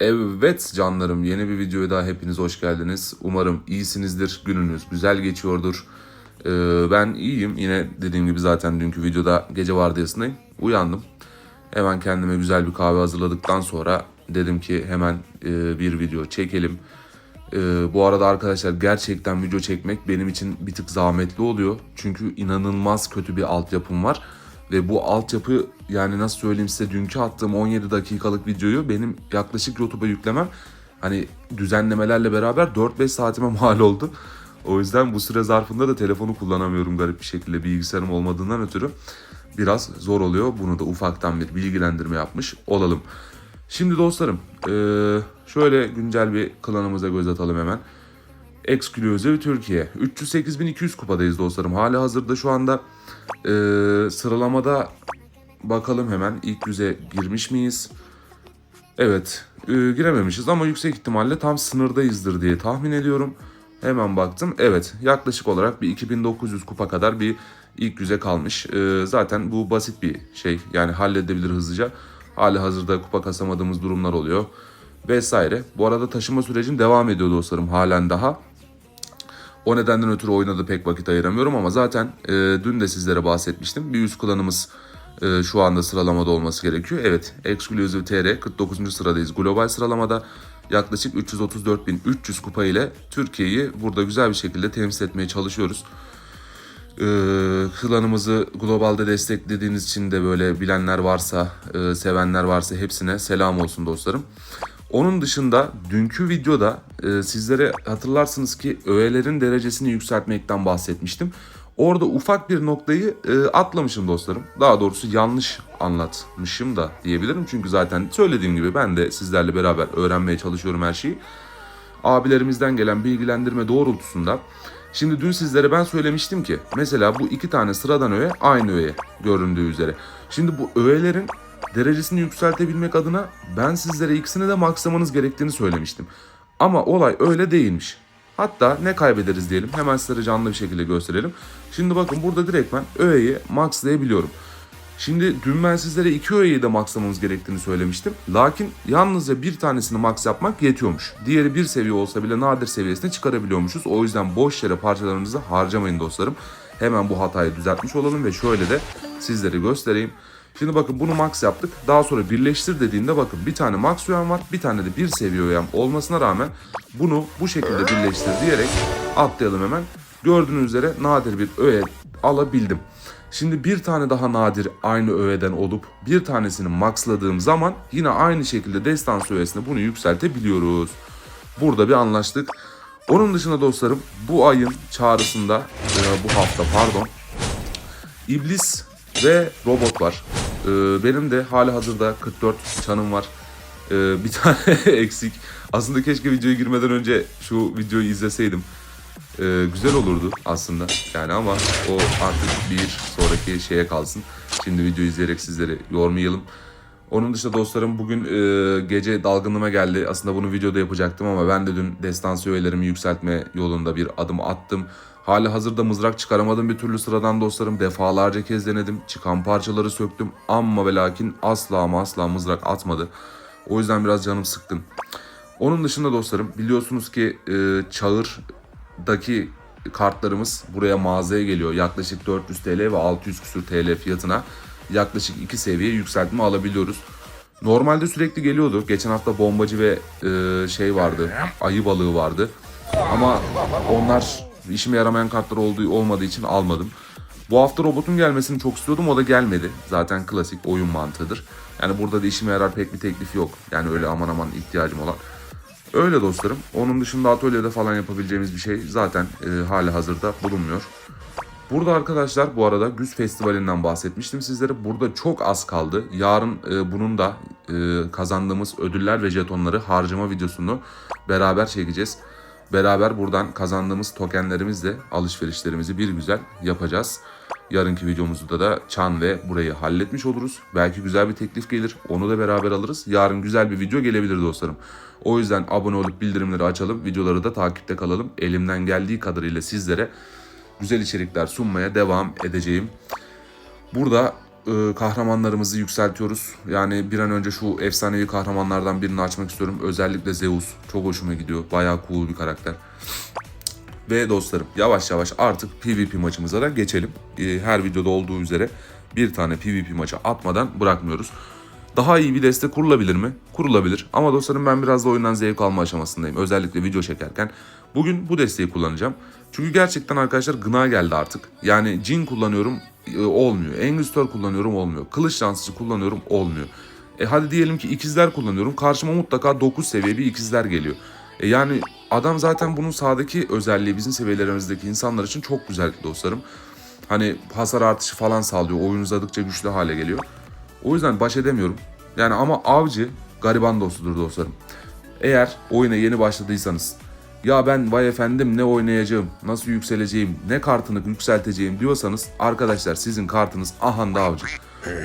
Evet canlarım yeni bir videoya daha hepiniz hoş geldiniz. Umarım iyisinizdir, gününüz güzel geçiyordur. Ee, ben iyiyim yine dediğim gibi zaten dünkü videoda gece vardiyasındayım. Uyandım. Hemen kendime güzel bir kahve hazırladıktan sonra dedim ki hemen e, bir video çekelim. Ee, bu arada arkadaşlar gerçekten video çekmek benim için bir tık zahmetli oluyor. Çünkü inanılmaz kötü bir altyapım var. Ve bu altyapı yani nasıl söyleyeyim size dünkü attığım 17 dakikalık videoyu benim yaklaşık YouTube'a yüklemem hani düzenlemelerle beraber 4-5 saatime mal oldu. O yüzden bu süre zarfında da telefonu kullanamıyorum garip bir şekilde bilgisayarım olmadığından ötürü biraz zor oluyor. Bunu da ufaktan bir bilgilendirme yapmış olalım. Şimdi dostlarım şöyle güncel bir klanımıza göz atalım hemen. Exclusive Türkiye. 308.200 kupadayız dostlarım. Hali hazırda şu anda eee, sıralamada bakalım hemen ilk yüze girmiş miyiz? Evet eee, girememişiz ama yüksek ihtimalle tam sınırdayızdır diye tahmin ediyorum. Hemen baktım. Evet yaklaşık olarak bir 2900 kupa kadar bir ilk yüze kalmış. Eee, zaten bu basit bir şey yani halledebilir hızlıca. Hali hazırda kupa kasamadığımız durumlar oluyor vesaire. Bu arada taşıma sürecim devam ediyor dostlarım halen daha. O nedenden ötürü oyuna da pek vakit ayıramıyorum ama zaten e, dün de sizlere bahsetmiştim. Bir üst klanımız e, şu anda sıralamada olması gerekiyor. Evet, Exclusive TR 49. sıradayız. Global sıralamada yaklaşık 334.300 kupa ile Türkiye'yi burada güzel bir şekilde temsil etmeye çalışıyoruz. E, klanımızı globalde desteklediğiniz için de böyle bilenler varsa, e, sevenler varsa hepsine selam olsun dostlarım. Onun dışında dünkü videoda e, sizlere hatırlarsınız ki öğelerin derecesini yükseltmekten bahsetmiştim. Orada ufak bir noktayı e, atlamışım dostlarım. Daha doğrusu yanlış anlatmışım da diyebilirim. Çünkü zaten söylediğim gibi ben de sizlerle beraber öğrenmeye çalışıyorum her şeyi. Abilerimizden gelen bilgilendirme doğrultusunda Şimdi dün sizlere ben söylemiştim ki mesela bu iki tane sıradan öğe aynı öğe göründüğü üzere. Şimdi bu öğelerin derecesini yükseltebilmek adına ben sizlere ikisini de maksamanız gerektiğini söylemiştim. Ama olay öyle değilmiş. Hatta ne kaybederiz diyelim hemen sizlere canlı bir şekilde gösterelim. Şimdi bakın burada direkt ben öğeyi maxlayabiliyorum. Şimdi dün ben sizlere iki öğeyi de maxlamamız gerektiğini söylemiştim. Lakin yalnızca bir tanesini max yapmak yetiyormuş. Diğeri bir seviye olsa bile nadir seviyesine çıkarabiliyormuşuz. O yüzden boş yere parçalarınızı harcamayın dostlarım. Hemen bu hatayı düzeltmiş olalım ve şöyle de sizlere göstereyim. Şimdi bakın bunu max yaptık. Daha sonra birleştir dediğinde bakın bir tane max öğem var. Bir tane de bir seviye öğem olmasına rağmen bunu bu şekilde birleştir diyerek atlayalım hemen. Gördüğünüz üzere nadir bir öğe alabildim. Şimdi bir tane daha nadir aynı öğeden olup bir tanesini maxladığım zaman yine aynı şekilde destans öğesine bunu yükseltebiliyoruz. Burada bir anlaştık. Onun dışında dostlarım bu ayın çağrısında e, bu hafta pardon İblis ve robot var. Ee, benim de hali hazırda 44 çanım var. Ee, bir tane eksik. Aslında keşke videoya girmeden önce şu videoyu izleseydim. Ee, güzel olurdu aslında yani ama o artık bir sonraki şeye kalsın. Şimdi video izleyerek sizleri yormayalım. Onun dışında dostlarım bugün e, gece dalgınlığıma geldi. Aslında bunu videoda yapacaktım ama ben de dün destansı öğelerimi yükseltme yolunda bir adım attım. Hali hazırda mızrak çıkaramadım bir türlü sıradan dostlarım. Defalarca kez denedim. Çıkan parçaları söktüm. Amma ve lakin asla ama asla mızrak atmadı. O yüzden biraz canım sıkkın. Onun dışında dostlarım biliyorsunuz ki e, çağırdaki kartlarımız buraya mağazaya geliyor. Yaklaşık 400 TL ve 600 küsür TL fiyatına yaklaşık 2 seviye yükseltme alabiliyoruz. Normalde sürekli geliyordu. Geçen hafta bombacı ve e, şey vardı. Ayı balığı vardı. Ama onlar işime yaramayan kartlar olduğu olmadığı için almadım. Bu hafta robotun gelmesini çok istiyordum. O da gelmedi. Zaten klasik oyun mantığıdır. Yani burada da işime yarar pek bir teklif yok. Yani öyle aman aman ihtiyacım olan. Öyle dostlarım. Onun dışında atölyede falan yapabileceğimiz bir şey zaten e, hali hazırda bulunmuyor. Burada arkadaşlar bu arada Güz Festivali'nden bahsetmiştim sizlere. Burada çok az kaldı. Yarın e, bunun da e, kazandığımız ödüller ve jetonları harcama videosunu beraber çekeceğiz. Beraber buradan kazandığımız tokenlerimizle alışverişlerimizi bir güzel yapacağız. Yarınki videomuzda da Çan ve burayı halletmiş oluruz. Belki güzel bir teklif gelir. Onu da beraber alırız. Yarın güzel bir video gelebilir dostlarım. O yüzden abone olup bildirimleri açalım. Videoları da takipte kalalım. Elimden geldiği kadarıyla sizlere güzel içerikler sunmaya devam edeceğim. Burada e, kahramanlarımızı yükseltiyoruz. Yani bir an önce şu efsanevi kahramanlardan birini açmak istiyorum. Özellikle Zeus. Çok hoşuma gidiyor. Bayağı cool bir karakter. Ve dostlarım yavaş yavaş artık PvP maçımıza da geçelim. Ee, Her videoda olduğu üzere bir tane PvP maçı atmadan bırakmıyoruz. Daha iyi bir deste kurulabilir mi? Kurulabilir. Ama dostlarım ben biraz da oyundan zevk alma aşamasındayım. Özellikle video çekerken. Bugün bu desteği kullanacağım. Çünkü gerçekten arkadaşlar gına geldi artık. Yani Jin kullanıyorum e, olmuyor. Engistör kullanıyorum olmuyor. Kılıç dansçı kullanıyorum olmuyor. E hadi diyelim ki ikizler kullanıyorum. Karşıma mutlaka 9 seviye bir ikizler geliyor. E yani adam zaten bunun sağdaki özelliği bizim seviyelerimizdeki insanlar için çok güzel dostlarım. Hani hasar artışı falan sağlıyor. Oyun uzadıkça güçlü hale geliyor. O yüzden baş edemiyorum. Yani ama avcı gariban dostudur dostlarım. Eğer oyuna yeni başladıysanız ya ben vay efendim ne oynayacağım, nasıl yükseleceğim, ne kartını yükselteceğim diyorsanız arkadaşlar sizin kartınız ahanda avcı.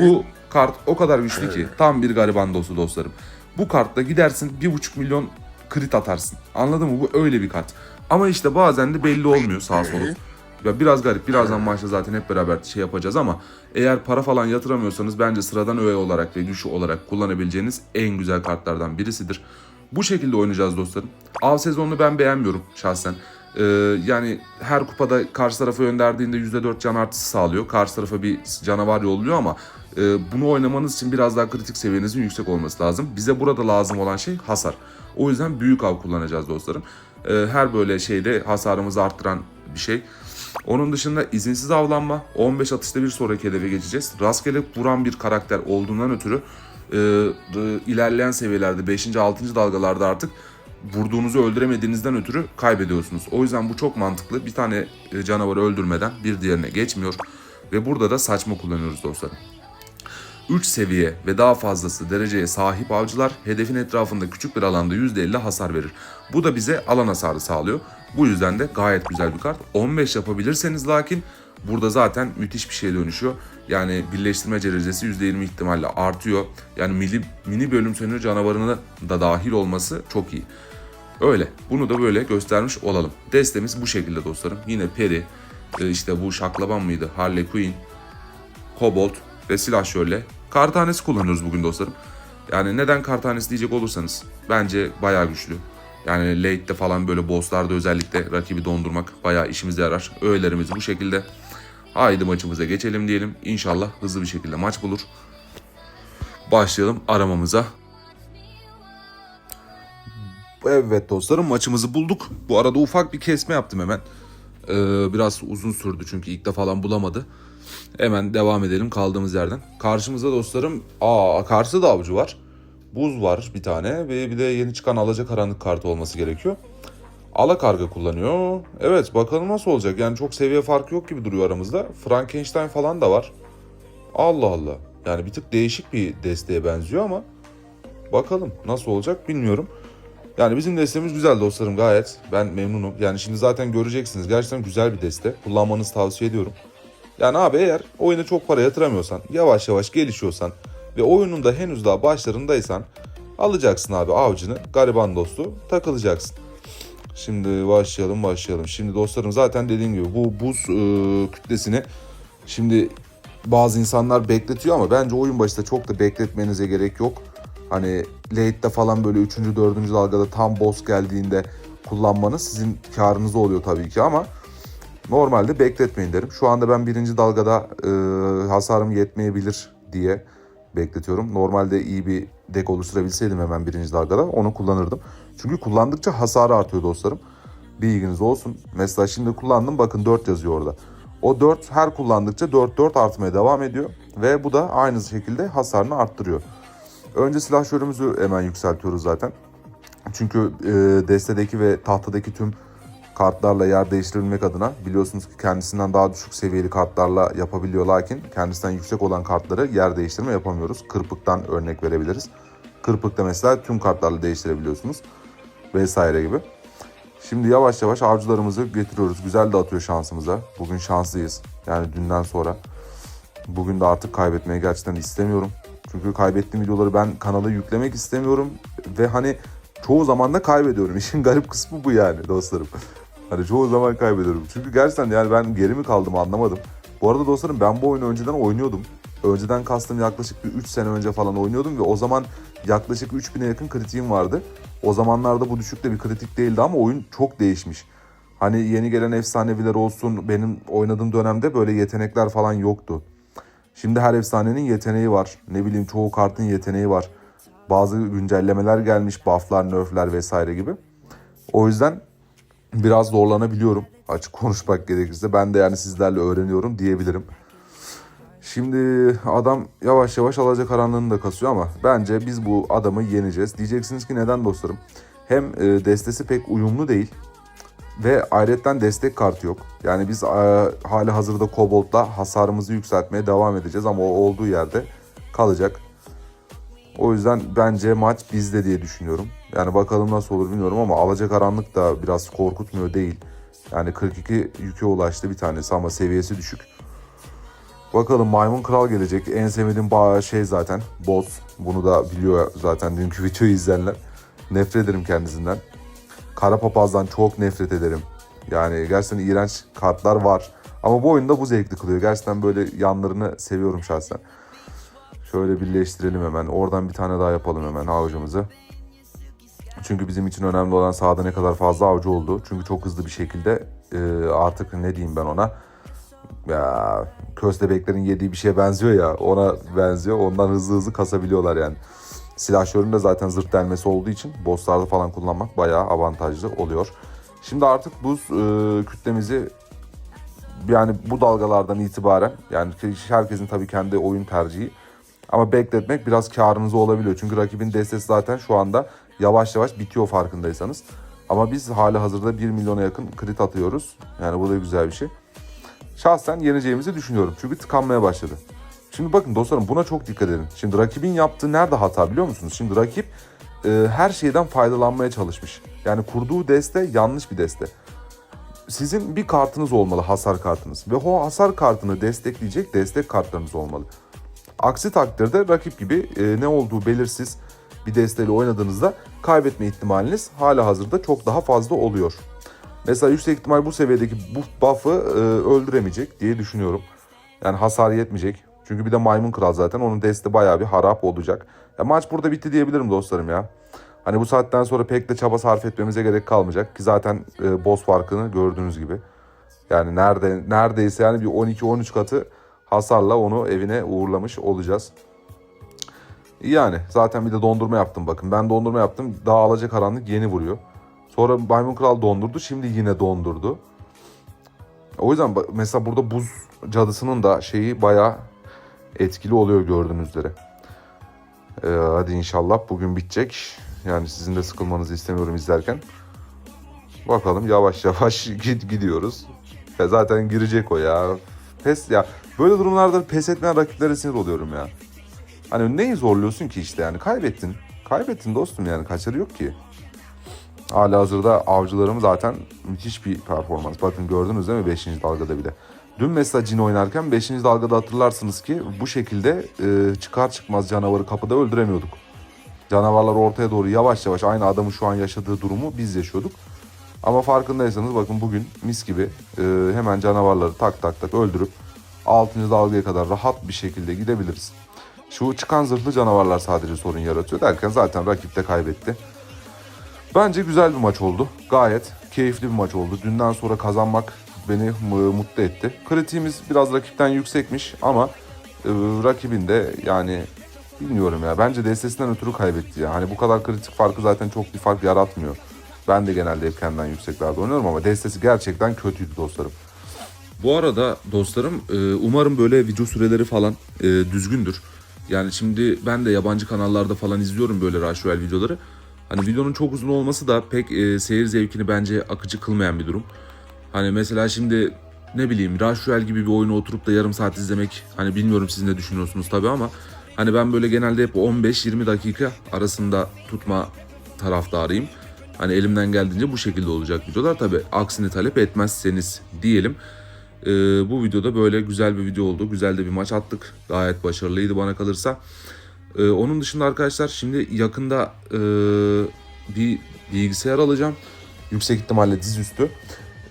Bu kart o kadar güçlü ki tam bir gariban dostu dostlarım. Bu kartla gidersin 1,5 milyon crit atarsın. Anladın mı? Bu öyle bir kart. Ama işte bazen de belli olmuyor sağ solu. Ya biraz garip. Birazdan maçta zaten hep beraber şey yapacağız ama eğer para falan yatıramıyorsanız bence sıradan öğe olarak ve güçlü olarak kullanabileceğiniz en güzel kartlardan birisidir. Bu şekilde oynayacağız dostlarım. Av sezonunu ben beğenmiyorum şahsen. Ee, yani her kupada karşı tarafa gönderdiğinde %4 can artısı sağlıyor. Karşı tarafa bir canavar yolluyor ama e, bunu oynamanız için biraz daha kritik seviyenizin yüksek olması lazım. Bize burada lazım olan şey hasar. O yüzden büyük av kullanacağız dostlarım. Ee, her böyle şeyde hasarımızı arttıran bir şey. Onun dışında izinsiz avlanma. 15 atışta bir sonraki hedefe geçeceğiz. Rastgele vuran bir karakter olduğundan ötürü e, e, ilerleyen seviyelerde 5. 6. dalgalarda artık vurduğunuzu öldüremediğinizden ötürü kaybediyorsunuz. O yüzden bu çok mantıklı. Bir tane e, canavarı öldürmeden bir diğerine geçmiyor. Ve burada da saçma kullanıyoruz dostlarım. 3 seviye ve daha fazlası dereceye sahip avcılar hedefin etrafında küçük bir alanda %50 hasar verir. Bu da bize alan hasarı sağlıyor. Bu yüzden de gayet güzel bir kart. 15 yapabilirseniz lakin burada zaten müthiş bir şeye dönüşüyor. Yani birleştirme derecesi %20 ihtimalle artıyor. Yani mini, mini bölüm sönür canavarına da dahil olması çok iyi. Öyle. Bunu da böyle göstermiş olalım. Destemiz bu şekilde dostlarım. Yine Peri, e, işte bu şaklaban mıydı? Harley Quinn, Kobold ve silah şöyle. Kar tanesi kullanıyoruz bugün dostlarım. Yani neden kar tanesi diyecek olursanız bence bayağı güçlü. Yani late'de falan böyle bosslarda özellikle rakibi dondurmak bayağı işimize yarar. Öğelerimiz bu şekilde. Haydi maçımıza geçelim diyelim. İnşallah hızlı bir şekilde maç bulur. Başlayalım aramamıza. Evet dostlarım maçımızı bulduk. Bu arada ufak bir kesme yaptım hemen. Ee, biraz uzun sürdü çünkü ilk de falan bulamadı. Hemen devam edelim kaldığımız yerden. Karşımızda dostlarım, aa karşıda da avcı var. Buz var bir tane ve bir de yeni çıkan alacakaranlık kartı olması gerekiyor. Alakarga kullanıyor. Evet bakalım nasıl olacak. Yani çok seviye farkı yok gibi duruyor aramızda. Frankenstein falan da var. Allah Allah. Yani bir tık değişik bir desteğe benziyor ama bakalım nasıl olacak bilmiyorum. Yani bizim destemiz güzel dostlarım gayet. Ben memnunum. Yani şimdi zaten göreceksiniz. Gerçekten güzel bir deste. Kullanmanızı tavsiye ediyorum. Yani abi eğer oyuna çok para yatıramıyorsan, yavaş yavaş gelişiyorsan ve oyunun da henüz daha başlarındaysan alacaksın abi avcını, gariban dostu, takılacaksın. Şimdi başlayalım başlayalım. Şimdi dostlarım zaten dediğim gibi bu buz e, kütlesini şimdi bazı insanlar bekletiyor ama bence oyun başında çok da bekletmenize gerek yok. Hani late'de falan böyle 3. 4. dalgada tam boss geldiğinde kullanmanız sizin karınıza oluyor tabii ki ama Normalde bekletmeyin derim. Şu anda ben birinci dalgada e, hasarım yetmeyebilir diye bekletiyorum. Normalde iyi bir dek oluşturabilseydim hemen birinci dalgada onu kullanırdım. Çünkü kullandıkça hasarı artıyor dostlarım. Bilginiz olsun. Mesela şimdi kullandım bakın 4 yazıyor orada. O 4 her kullandıkça 4-4 artmaya devam ediyor. Ve bu da aynı şekilde hasarını arttırıyor. Önce silahşörümüzü hemen yükseltiyoruz zaten. Çünkü e, destedeki ve tahtadaki tüm kartlarla yer değiştirebilmek adına biliyorsunuz ki kendisinden daha düşük seviyeli kartlarla yapabiliyor lakin kendisinden yüksek olan kartları yer değiştirme yapamıyoruz. Kırpıktan örnek verebiliriz. Kırpıkta mesela tüm kartlarla değiştirebiliyorsunuz vesaire gibi. Şimdi yavaş yavaş avcılarımızı getiriyoruz. Güzel de atıyor şansımıza. Bugün şanslıyız. Yani dünden sonra. Bugün de artık kaybetmeyi gerçekten istemiyorum. Çünkü kaybettiğim videoları ben kanala yüklemek istemiyorum. Ve hani çoğu zaman da kaybediyorum. İşin garip kısmı bu yani dostlarım. Hani çoğu zaman kaybediyorum. Çünkü gerçekten yani ben geri mi kaldım anlamadım. Bu arada dostlarım ben bu oyunu önceden oynuyordum. Önceden kastım yaklaşık bir 3 sene önce falan oynuyordum ve o zaman yaklaşık 3000'e yakın kritiğim vardı. O zamanlarda bu düşük de bir kritik değildi ama oyun çok değişmiş. Hani yeni gelen efsaneviler olsun benim oynadığım dönemde böyle yetenekler falan yoktu. Şimdi her efsanenin yeteneği var. Ne bileyim çoğu kartın yeteneği var. Bazı güncellemeler gelmiş, bufflar, nerfler vesaire gibi. O yüzden biraz zorlanabiliyorum açık konuşmak gerekirse. Ben de yani sizlerle öğreniyorum diyebilirim. Şimdi adam yavaş yavaş alacakaranlığını da kasıyor ama bence biz bu adamı yeneceğiz. Diyeceksiniz ki neden dostlarım? Hem e, destesi pek uyumlu değil ve ayrıca destek kartı yok. Yani biz e, hali hazırda Kobold'la hasarımızı yükseltmeye devam edeceğiz ama o olduğu yerde kalacak. O yüzden bence maç bizde diye düşünüyorum. Yani bakalım nasıl olur bilmiyorum ama alacakaranlık da biraz korkutmuyor değil. Yani 42 yüke ulaştı bir tanesi ama seviyesi düşük. Bakalım Maymun Kral gelecek. En sevdiğim ba- şey zaten boss. Bunu da biliyor zaten dünkü videoyu izleyenler. Nefret ederim kendisinden. Kara Papaz'dan çok nefret ederim. Yani gerçekten iğrenç kartlar var. Ama bu oyunda bu zevkli kılıyor. Gerçekten böyle yanlarını seviyorum şahsen. Şöyle birleştirelim hemen. Oradan bir tane daha yapalım hemen avcımızı. Çünkü bizim için önemli olan sahada ne kadar fazla avcı oldu. Çünkü çok hızlı bir şekilde e, artık ne diyeyim ben ona ya köstebeklerin yediği bir şeye benziyor ya ona benziyor. Ondan hızlı hızlı kasabiliyorlar yani. Silahşörün de zaten zırt delmesi olduğu için bosslarda falan kullanmak bayağı avantajlı oluyor. Şimdi artık buz e, kütlemizi yani bu dalgalardan itibaren yani herkesin tabii kendi oyun tercihi ama bekletmek biraz karınıza olabiliyor. Çünkü rakibin destesi zaten şu anda yavaş yavaş bitiyor farkındaysanız. Ama biz hali hazırda 1 milyona yakın krit atıyoruz. Yani bu da güzel bir şey. Şahsen yeneceğimizi düşünüyorum. Çünkü tıkanmaya başladı. Şimdi bakın dostlarım buna çok dikkat edin. Şimdi rakibin yaptığı nerede hata biliyor musunuz? Şimdi rakip e, her şeyden faydalanmaya çalışmış. Yani kurduğu deste yanlış bir deste. Sizin bir kartınız olmalı hasar kartınız. Ve o hasar kartını destekleyecek destek kartlarınız olmalı. Aksi takdirde rakip gibi e, ne olduğu belirsiz bir desteyle oynadığınızda kaybetme ihtimaliniz hala hazırda çok daha fazla oluyor. Mesela yüksek ihtimal bu seviyedeki bu buff'ı e, öldüremeyecek diye düşünüyorum. Yani hasar yetmeyecek. Çünkü bir de maymun kral zaten onun deste bayağı bir harap olacak. Ya maç burada bitti diyebilirim dostlarım ya. Hani bu saatten sonra pek de çaba sarf etmemize gerek kalmayacak ki zaten e, boss farkını gördüğünüz gibi. Yani nerede neredeyse yani bir 12-13 katı hasarla onu evine uğurlamış olacağız. Yani zaten bir de dondurma yaptım bakın. Ben dondurma yaptım. Daha alacak karanlık yeni vuruyor. Sonra Maymun Kral dondurdu. Şimdi yine dondurdu. O yüzden mesela burada buz cadısının da şeyi bayağı etkili oluyor gördüğünüz üzere. Ee, hadi inşallah bugün bitecek. Yani sizin de sıkılmanızı istemiyorum izlerken. Bakalım yavaş yavaş git gidiyoruz. Ya zaten girecek o ya. Pes ya böyle durumlarda pes etmeyen rakiplere sinir oluyorum ya. Hani neyi zorluyorsun ki işte yani kaybettin. Kaybettin dostum yani kaçarı yok ki. Hala hazırda avcılarım zaten müthiş bir performans. Bakın gördünüz değil mi 5. dalgada bile. Dün mesela Cin oynarken 5. dalgada hatırlarsınız ki bu şekilde e, çıkar çıkmaz canavarı kapıda öldüremiyorduk. Canavarlar ortaya doğru yavaş yavaş aynı adamın şu an yaşadığı durumu biz yaşıyorduk. Ama farkındaysanız bakın bugün mis gibi e, hemen canavarları tak tak tak öldürüp 6. dalgaya kadar rahat bir şekilde gidebiliriz. Şu çıkan zırhlı canavarlar sadece sorun yaratıyor derken zaten rakip de kaybetti. Bence güzel bir maç oldu. Gayet keyifli bir maç oldu. Dünden sonra kazanmak beni mutlu etti. Kritiğimiz biraz rakipten yüksekmiş ama e, rakibin de yani bilmiyorum ya. Bence destesinden ötürü kaybetti ya. Hani bu kadar kritik farkı zaten çok bir fark yaratmıyor. Ben de genelde hep kendimden yükseklerde oynuyorum ama destesi gerçekten kötüydü dostlarım. Bu arada dostlarım e, umarım böyle video süreleri falan e, düzgündür. Yani şimdi ben de yabancı kanallarda falan izliyorum böyle Rashwell videoları. Hani videonun çok uzun olması da pek e, seyir zevkini bence akıcı kılmayan bir durum. Hani mesela şimdi ne bileyim Rashwell gibi bir oyunu oturup da yarım saat izlemek hani bilmiyorum siz ne düşünüyorsunuz tabii ama hani ben böyle genelde hep 15-20 dakika arasında tutma taraftarıyım. Hani elimden geldiğince bu şekilde olacak videolar tabii aksini talep etmezseniz diyelim. Ee, bu videoda böyle güzel bir video oldu. Güzel de bir maç attık. Gayet başarılıydı bana kalırsa. Ee, onun dışında arkadaşlar şimdi yakında e, bir bilgisayar alacağım. Yüksek ihtimalle dizüstü.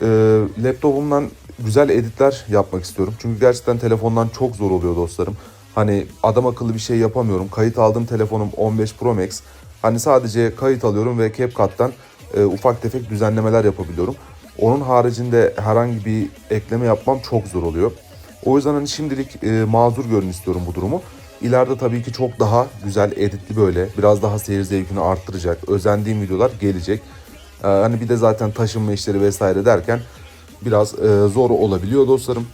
Ee, laptopumdan güzel editler yapmak istiyorum. Çünkü gerçekten telefondan çok zor oluyor dostlarım. Hani adam akıllı bir şey yapamıyorum. Kayıt aldığım telefonum 15 Pro Max. Hani sadece kayıt alıyorum ve CapCut'tan e, ufak tefek düzenlemeler yapabiliyorum. Onun haricinde herhangi bir ekleme yapmam çok zor oluyor. O yüzden hani şimdilik e, mazur görün istiyorum bu durumu. İleride tabii ki çok daha güzel editli böyle biraz daha seyir zevkini arttıracak. Özendiğim videolar gelecek. Ee, hani bir de zaten taşınma işleri vesaire derken biraz e, zor olabiliyor dostlarım.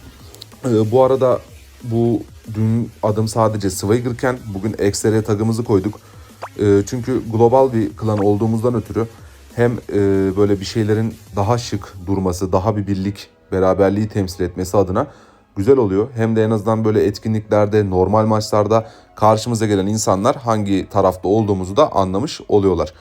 Ee, bu arada bu dün adım sadece Swagger'ken bugün XR tagımızı koyduk. Ee, çünkü global bir klan olduğumuzdan ötürü hem e, böyle bir şeylerin daha şık durması, daha bir birlik, beraberliği temsil etmesi adına güzel oluyor. Hem de en azından böyle etkinliklerde, normal maçlarda karşımıza gelen insanlar hangi tarafta olduğumuzu da anlamış oluyorlar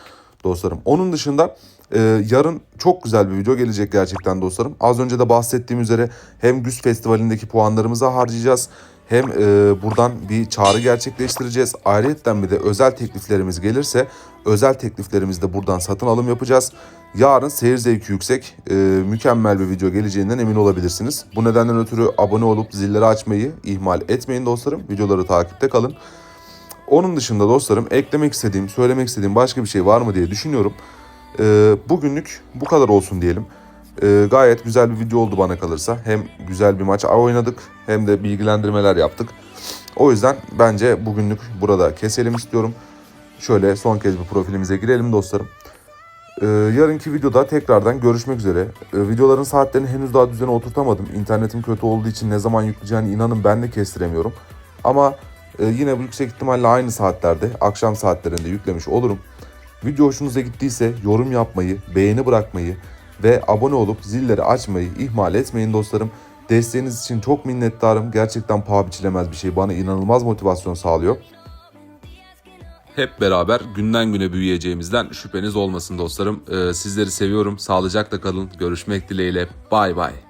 dostlarım. Onun dışında e, yarın çok güzel bir video gelecek gerçekten dostlarım. Az önce de bahsettiğim üzere hem Güz Festivali'ndeki puanlarımızı harcayacağız. Hem e, buradan bir çağrı gerçekleştireceğiz. Ayrıca bir de özel tekliflerimiz gelirse özel tekliflerimizde buradan satın alım yapacağız. Yarın seyir zevki yüksek, e, mükemmel bir video geleceğinden emin olabilirsiniz. Bu nedenden ötürü abone olup zilleri açmayı ihmal etmeyin dostlarım. Videoları takipte kalın. Onun dışında dostlarım eklemek istediğim, söylemek istediğim başka bir şey var mı diye düşünüyorum. Ee, bugünlük bu kadar olsun diyelim. Ee, gayet güzel bir video oldu bana kalırsa. Hem güzel bir maç oynadık hem de bilgilendirmeler yaptık. O yüzden bence bugünlük burada keselim istiyorum. Şöyle son kez bir profilimize girelim dostlarım. Ee, yarınki videoda tekrardan görüşmek üzere. Ee, videoların saatlerini henüz daha düzene oturtamadım. İnternetim kötü olduğu için ne zaman yükleyeceğini inanın ben de kestiremiyorum. Ama e, yine yüksek ihtimalle aynı saatlerde, akşam saatlerinde yüklemiş olurum. Video hoşunuza gittiyse yorum yapmayı, beğeni bırakmayı ve abone olup zilleri açmayı ihmal etmeyin dostlarım. Desteğiniz için çok minnettarım. Gerçekten paha biçilemez bir şey. Bana inanılmaz motivasyon sağlıyor. Hep beraber günden güne büyüyeceğimizden şüpheniz olmasın dostlarım. Ee, sizleri seviyorum. Sağlıcakla kalın. Görüşmek dileğiyle. Bay bay.